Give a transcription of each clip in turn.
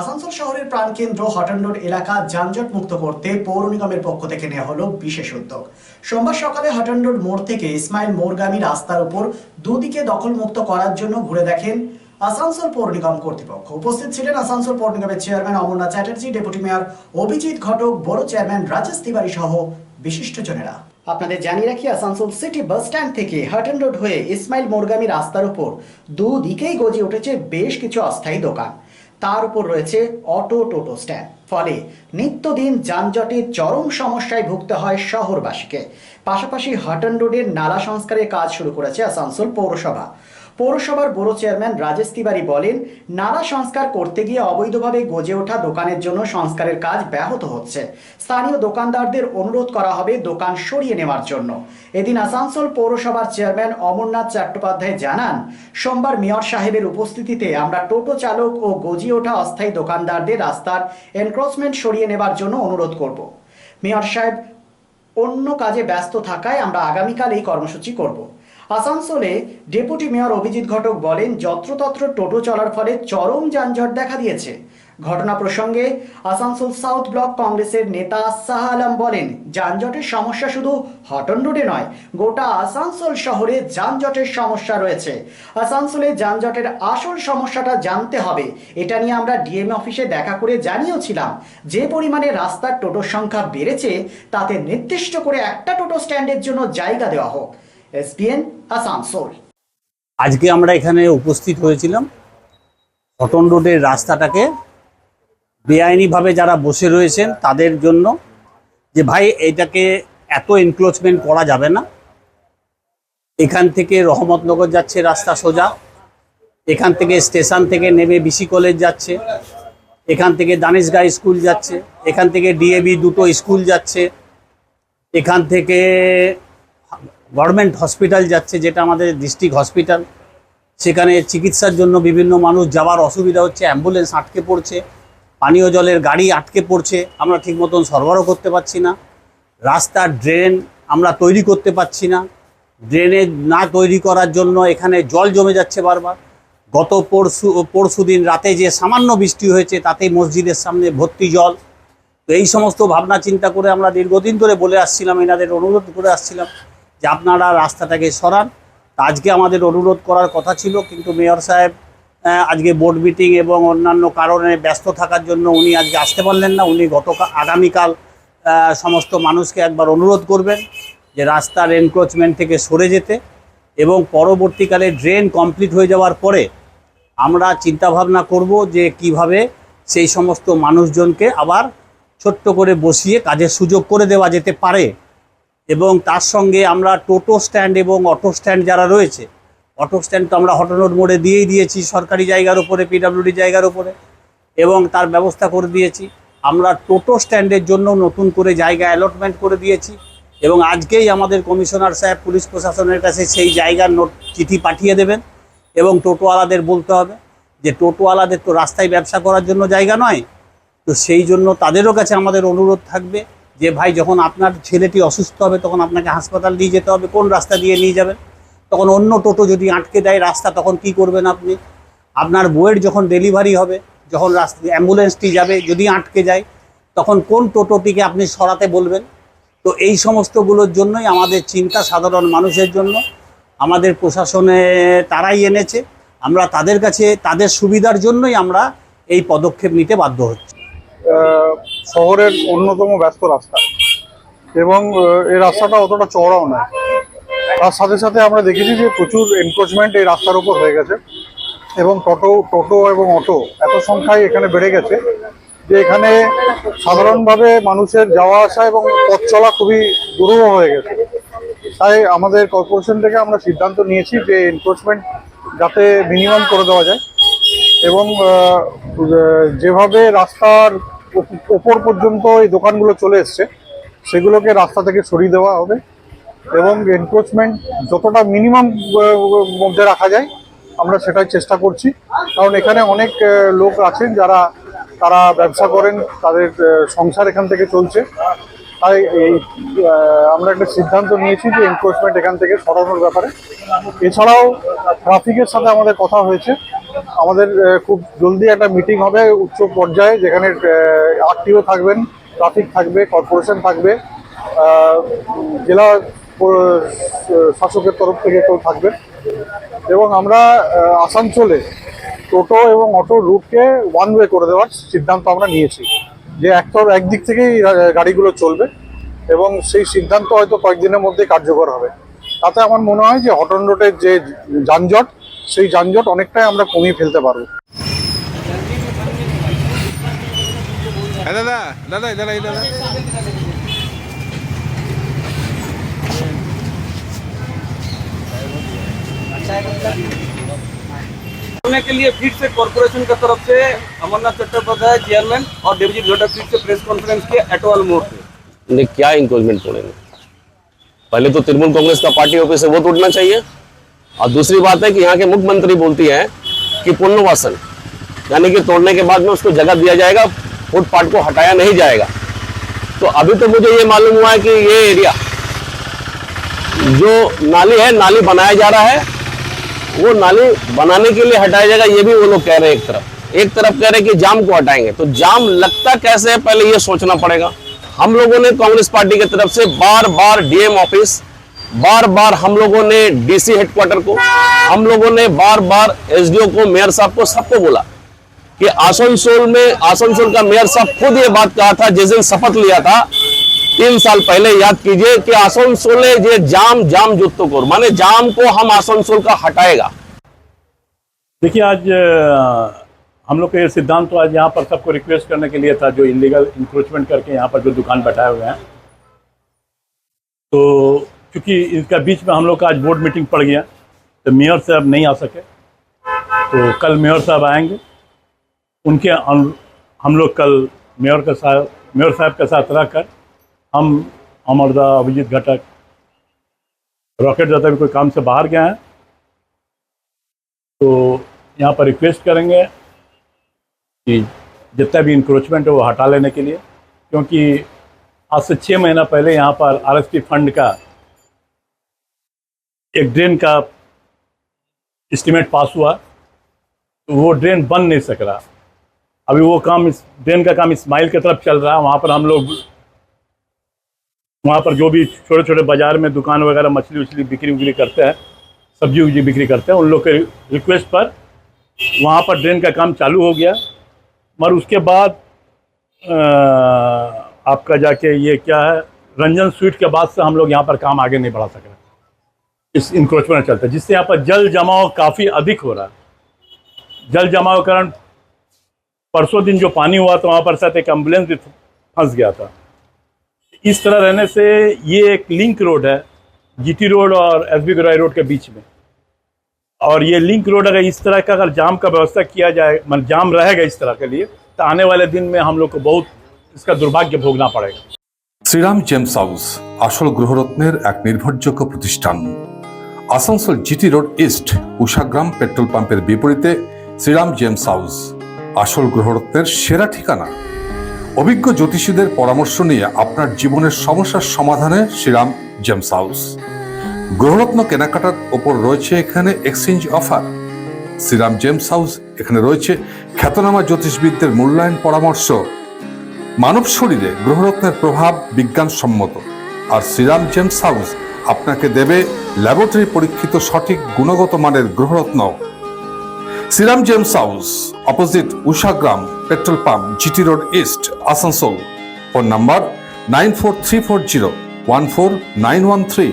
আসানসোল শহরের প্রাণকেন্দ্র Horton road এলাকা যানজট মুক্ত করতে পৌর নিগমের পক্ষ থেকে নেওয়া হলো বিশেষ উদ্যোগ। সোমবার সকালে হটন রোড মোড় থেকে ইসমাইল মোরগামী রাস্তার উপর দুদিকে দখলমুক্ত করার জন্য ঘুরে দেখেন আসানসোল পৌর নিগম কর্তৃপক্ষ। উপস্থিত ছিলেন আসানসোল পৌর নিগমের chairman Amarnath Chatterjee, deputy mayor Abhijit Ghatak, borough chairman Rajesh Tiwari সহ বিশিষ্টজনেরা। আপনাদের জানিয়ে রাখি, আসানসোল সিটি বাস স্ট্যান্ড থেকে হাটন রোড হয়ে ইসমাইল মোরগামী রাস্তার উপর দুদিকেই গজে উঠেছে বেশ কিছু অস্থায়ী দোকান। তার উপর রয়েছে অটো টোটো স্ট্যান্ড। ফলে নিত্যদিন যানজটে চরম সমস্যায় ভুগতে হয় শহরবাসীকে। পাশাপাশি হাটন রোডের নালা সংস্কারের কাজ শুরু করেছে আসানসোল পৌরসভা। পৌরসভার বড় চেয়ারম্যান রাজেশ তিওয়ারি বলেন নালা সংস্কার করতে গিয়ে অবৈধভাবে গজে ওঠা দোকানের জন্য সংস্কারের কাজ ব্যাহত হচ্ছে। স্থানীয় দোকানদারদের অনুরোধ করা হবে দোকান সরিয়ে নেওয়ার জন্য। এদিন আসানসোল পৌরসভার চেয়ারম্যান অমরনাথ চট্টোপাধ্যায় জানান, সোমবার মেয়র সাহেবের উপস্থিতিতে আমরা টোটো চালক ও গজিয়ে ওঠা অস্থায়ী দোকানদারদের রাস্তার এনক্রোচমেন্ট সরিয়ে নেবার জন্য অনুরোধ করব। মেয়র সাহেব অন্য কাজে ব্যস্ত থাকায় আমরা আগামীকাল এই কর্মসূচি করব। আসানসোলে ডেপুটি মেয়র অভিজিৎ ঘটক বলেন, যত্রতত্র টোটো চলার ফলে চরম যানজট দেখা দিয়েছে। ঘটনা প্রসঙ্গে আসানসোল সাউথ ব্লক কংগ্রেসের নেতা শাহ আলম বলেন, যানজটের সমস্যা শুধু হটন রোডে নয়, গোটা আসানসোল শহরে যানজটের সমস্যা রয়েছে। আসানসোলে যানজটের আসল সমস্যাটা জানতে হবে। এটা নিয়ে আমরা ডিএম অফিসে দেখা করে জানিয়েছিলাম। যে পরিমাণে রাস্তার টোটোর সংখ্যা বেড়েছে, তাতে নির্দিষ্ট করে একটা টোটো স্ট্যান্ডের জন্য জায়গা দেওয়া হোক। এসপিএন আসানসোল আজকে আমরা এখানে উপস্থিত হয়েছিলাম। কটন রোডের রাস্তাটাকে বেআইনিভাবে যারা বসে রয়েছেন, তাদের জন্য যে ভাই এটাকে এত এনক্লোজমেন্ট করা যাবে না। এখান থেকে রহমতনগর যাচ্ছে, রাস্তা সোজা। এখান থেকে স্টেশন থেকে নেমে বিসি কলেজ যাচ্ছে। এখান থেকে দানেশগাঁ স্কুল যাচ্ছে। এখান থেকে ডিএবি দুটো স্কুল যাচ্ছে। এখান থেকে গভর্নমেন্ট হসপিটাল যাচ্ছে, যেটা আমাদের ডিস্ট্রিক্ট হসপিটাল। সেখানে চিকিৎসার জন্য বিভিন্ন মানুষ যাওয়ার অসুবিধা হচ্ছে, অ্যাম্বুলেন্স আটকে পড়ছে, পানীয় জলের গাড়ি আটকে পড়ছে, আমরা ঠিক মতন সরবরাহ করতে পারছি না। রাস্তার ড্রেন আমরা তৈরি করতে পারছি না। ড্রেনে না তৈরি করার জন্য এখানে জল জমে যাচ্ছে বারবার। গত পরশু পরশু দিন রাতে যে সামান্য বৃষ্টি হয়েছে, তাতেই মসজিদের সামনে ভর্তি জল। তো এই সমস্ত ভাবনা চিন্তা করে আমরা দীর্ঘদিন ধরে বলে আসছিলাম, এনাদের অনুরোধ করে আসছিলাম। যে আপনারা রাস্তাটাকে সরান। আজকে আমাদের অনুরোধ করার কথা ছিল, কিন্তু মেয়র সাহেব আজকে বোর্ড মিটিং এবং অন্যান্য কারণে ব্যস্ত থাকার জন্য উনি আজকে আসতে পারলেন না। উনি গতকাল আগামীকাল সমস্ত মানুষকে একবার অনুরোধ করবেন যে রাস্তার এনক্রোচমেন্ট থেকে সরে যেতে এবং পরবর্তীকালে ড্রেন কমপ্লিট হয়ে যাওয়ার পরে আমরা চিন্তাভাবনা করব যে কীভাবে সেই সমস্ত মানুষজনকে আবার ছোট্ট করে বসিয়ে কাজের সুযোগ করে দেওয়া যেতে পারে। এবং তার সঙ্গে আমরা টোটো স্ট্যান্ড এবং অটো স্ট্যান্ড যারা রয়েছে, অটো স্ট্যান্ড তো আমরা হটনোর মোড়ে দিয়েই দিয়েছি, সরকারি জায়গার উপরে পিডাব্লিউডি জায়গার উপরে, এবং তার ব্যবস্থা করে দিয়েছি। আমরা টোটো স্ট্যান্ডের জন্য নতুন করে জায়গা অ্যালটমেন্ট করে দিয়েছি এবং আজকেই আমাদের কমিশনার সাহেব, পুলিশ প্রশাসনের কাছে সেই জায়গার নোট, চিঠি পাঠিয়ে দেবেন এবং টোটোওয়ালাদের বলতে হবে যে টোটোওয়ালাদের তো রাস্তায় ব্যবসা করার জন্য জায়গা নয়, তো সেই জন্য তাদেরও কাছে আমাদের অনুরোধ থাকবে। যে ভাই যখন আপনার ছেলেটি অসুস্থ হবে, তখন আপনাকে হাসপাতাল নিয়ে যেতে হবে, কোন রাস্তা দিয়ে নিয়ে যাবেন? তখন অন্য টোটো যদি আটকে দেয় রাস্তা, তখন কি করবেন আপনি? আপনার বইয়ের যখন ডেলিভারি হবে, যখন রাস্তা অ্যাম্বুলেন্সটি যাবে, যদি আটকে যায়, তখন কোন টোটোটিকে আপনি সরাতে বলবেন? তো এই সমস্তগুলোর জন্যই আমাদের চিন্তা সাধারণ মানুষের জন্য। আমাদের প্রশাসনে তারাই এনেছে। আমরা তাদের কাছে, তাদের সুবিধার জন্যই আমরা এই পদক্ষেপ নিতে বাধ্য হচ্ছি। শহরের অন্যতম ব্যস্ত রাস্তা। এবং এই রাস্তাটা অতটা চওড়াও নয়। তার সাথে সাথে আমরা দেখেছি যে প্রচুর এনক্রোচমেন্ট এই রাস্তার উপর হয়ে গেছে। এবং টোটো টোটো এবং অটো এত সংখ্যায় এখানে বেড়ে গেছে যে এখানে সাধারণভাবে মানুষের যাওয়া আসা এবং পথ চলা খুবই দুরূহ হয়ে গেছে। তাই আমাদের কর্পোরেশন থেকে আমরা সিদ্ধান্ত নিয়েছি যে এনক্রোচমেন্ট যাতে মিনিমাম করে দেওয়া যায়। এবং যেভাবে রাস্তার ওপর পর্যন্ত এই দোকানগুলো চলে এসছে। সেগুলোকে রাস্তা থেকে সরিয়ে দেওয়া হবে এবং এনক্রোচমেন্ট যতটা মিনিমাম মধ্যে রাখা যায়, আমরা সেটাই চেষ্টা করছি। কারণ এখানে অনেক লোক আছেন যারা, তারা ব্যবসা করেন, তাদের সংসার এখান থেকে চলছে। তাই এই আমরা একটা সিদ্ধান্ত নিয়েছি যে এনক্রোচমেন্ট এখান থেকে সরানোর ব্যাপারে। এছাড়াও ট্রাফিকের সাথে আমাদের কথা হয়েছে। আমাদের খুব জলদি একটা মিটিং হবে উচ্চ পর্যায়ে যেখানে আরটিও থাকবেন ট্রাফিক থাকবে কর্পোরেশন থাকবে জেলা শাসকের তরফ থেকে কেউ থাকবে এবং আমরা আসানসোলে টোটো এবং অটো রুটকে ওয়ান ওয়ে করে দেওয়ার সিদ্ধান্ত আমরা নিয়েছি যে একতর, একদিক থেকেই গাড়িগুলো চলবে এবং সেই সিদ্ধান্ত হয়তো কয়েকদিনের মধ্যে কার্যকর হবে। তাতে আমার মনে হয় যে হটন রোডের যে যানজট সেই যানজট অনেকটাই আমরা কমিয়ে ফেলতে পারবো হ্যাঁ দাদা দাদা দাদা দাদা बोलने के लिए फिर से कॉर्पोरेशन की तरफ से अमरनाथ चट्टोपाध्याय चेयरमैन और डेप्यूटी डायरेक्टर फिर से प्रेस कॉन्फ्रेंस के एटवाल मोड़ पे ने क्या इंक्रोचमेंट तोड़ेंगे पहले तो तृणमूल कांग्रेस का पार्टी ऑफिस है वो तोड़ना चाहिए और दूसरी बात है कि यहाँ के मुख्यमंत्री बोलती है कि पुनर्वासन, यानी कि तोड़ने के बाद में उसको जगह दिया जाएगा, फुटपाथ को हटाया नहीं जाएगा। तो अभी तो मुझे ये मालूम हुआ है कि ये एरिया जो नाली है, नाली बनाया जा रहा है, वो नाली बनाने के लिए हटाया जाएगा, ये भी वो लोग कह रहे हैं एक तरफ़। एक तरफ़ कह रहे हैं कि जाम को हटाएँगे। तो जाम लगता कैसे है? पहले ये सोचना पड़ेगा। हम लोगों ने कांग्रेस पार्टी की तरफ़ से बार बार डीएम ऑफ़िस बार बार हम लोगों ने डीसी हेडक्वार्टर को, हम लोगों ने बार बार एसडीओ को मेयर साहब को, सबको बोला कि आसनसोल में, आसनसोल का मेयर साहब खुद ये बात कहा था, जिस दिन शपथ लिया था, तीन साल पहले याद कीजिए कि आसनसोल ये जाम जाम जुत्तो को, माने जाम को हम आसनसोल का हटाएगा। देखिए, आज हम लोग का सिद्धांत तो आज यहाँ पर सबको रिक्वेस्ट करने के लिए था, जो इलीगल इंक्रोचमेंट करके यहाँ पर जो दुकान बैठाए हुए हैं। तो क्योंकि इसका बीच में हम लोग का आज बोर्ड मीटिंग पड़ गया तो मेयर साहब नहीं आ सके। तो कल मेयर साहब आएँगे। उनके हम लोग कल मेयर के साथ मेयर साहब के साथ रहकर हम अमरदा अभिजीत घटक रॉकेट दादा भी कोई काम से बाहर गए हैं तो यहाँ पर रिक्वेस्ट करेंगे कि जितना भी इंक्रोचमेंट है वो हटा लेने के लिए, क्योंकि आज से छः महीना पहले यहाँ पर आरएसपी फंड का एक ड्रेन का एस्टिमेट पास हुआ तो वो ड्रेन बन नहीं सक रहा। अभी वो काम इस ड्रेन का काम इस्माइल की तरफ़ चल रहा है वहाँ पर हम लोग वहाँ पर जो भी छोटे छोटे बाज़ार में दुकान वगैरह मछली उछली बिक्री उक्री करते हैं सब्ज़ी उब्जी बिक्री करते हैं उन लोग के रिक्वेस्ट पर वहाँ पर ड्रेन का काम चालू हो गया। मगर उसके बाद अ, आपका जाके ये क्या है रंजन स्वीट के बाद से हम लोग यहाँ पर काम आगे नहीं बढ़ा सक रहे। इस इंक्रोचमेंट चलता है जिससे यहाँ पर जल जमाव काफ़ी अधिक हो रहा है जल जमाव के कारण परसों दिन जो पानी हुआ तो वहाँ पर शायद एक एम्बुलेंस भी फंस गया था इस तरह रहने से ये एक लिंक रोड है जीटी रोड और एस बी रोड के बीच में और ये लिंक रोड अगर इस तरह का अगर जाम का व्यवस्था किया जाए मतलब जाम रहेगा इस तरह के लिए तो आने वाले दिन में हम लोग को बहुत इसका दुर्भाग्य भोगना पड़ेगा শ্রীরাম জেমস হাউস আসল গ্রহরত্নের এক নির্ভরযোগ্য প্রতিষ্ঠান Asansol GT road east Ushagram petrol পাম্পের বিপরীতে শ্রীরাম জেমস হাউস। আসল গ্রহরত্নের সেরা ঠিকানা। অভিজ্ঞ জ্যোতিষীদের পরামর্শ নিয়ে আপনার জীবনের সমস্যার সমাধানে শ্রীরাম জেমস হাউস। গ্রহরত্ন কেনাকাটার ওপর রয়েছে এখানে exchange offer. Shriram gems house এখানে রয়েছে খ্যাতনামা জ্যোতিষবিদদের মূল্যায়ন পরামর্শ। মানব শরীরে গ্রহরত্নের প্রভাব বিজ্ঞানসম্মত। আর শ্রীরাম জেমস হাউস আপনাকে দেবে ল্যাবরেটরি পরীক্ষিত সঠিক গুণগত মানের গ্রহরত্ন Shriram gems house opposite Ushagram petrol pump GT road east Asansol phone number nine four three four zero one four nine one three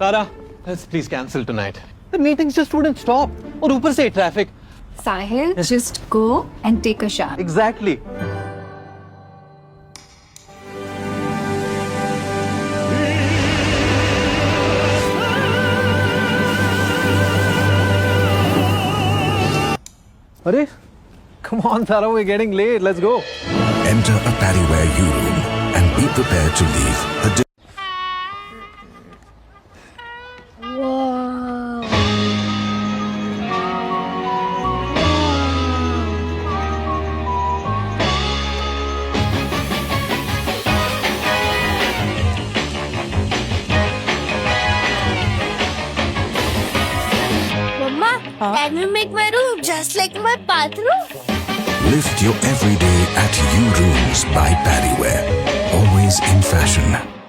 Tara, let's please cancel tonight. The meetings just wouldn't stop. Or Upar say traffic. Sahil, just go and take a shower. Exactly. अरे come on Tara, we're getting late. Let's go. Enter a Paddyware U room and be prepared to leave a Uh-huh. Can you make my room just like my bathroom? Lift your everyday at U Rooms by Paddyware. Always in fashion.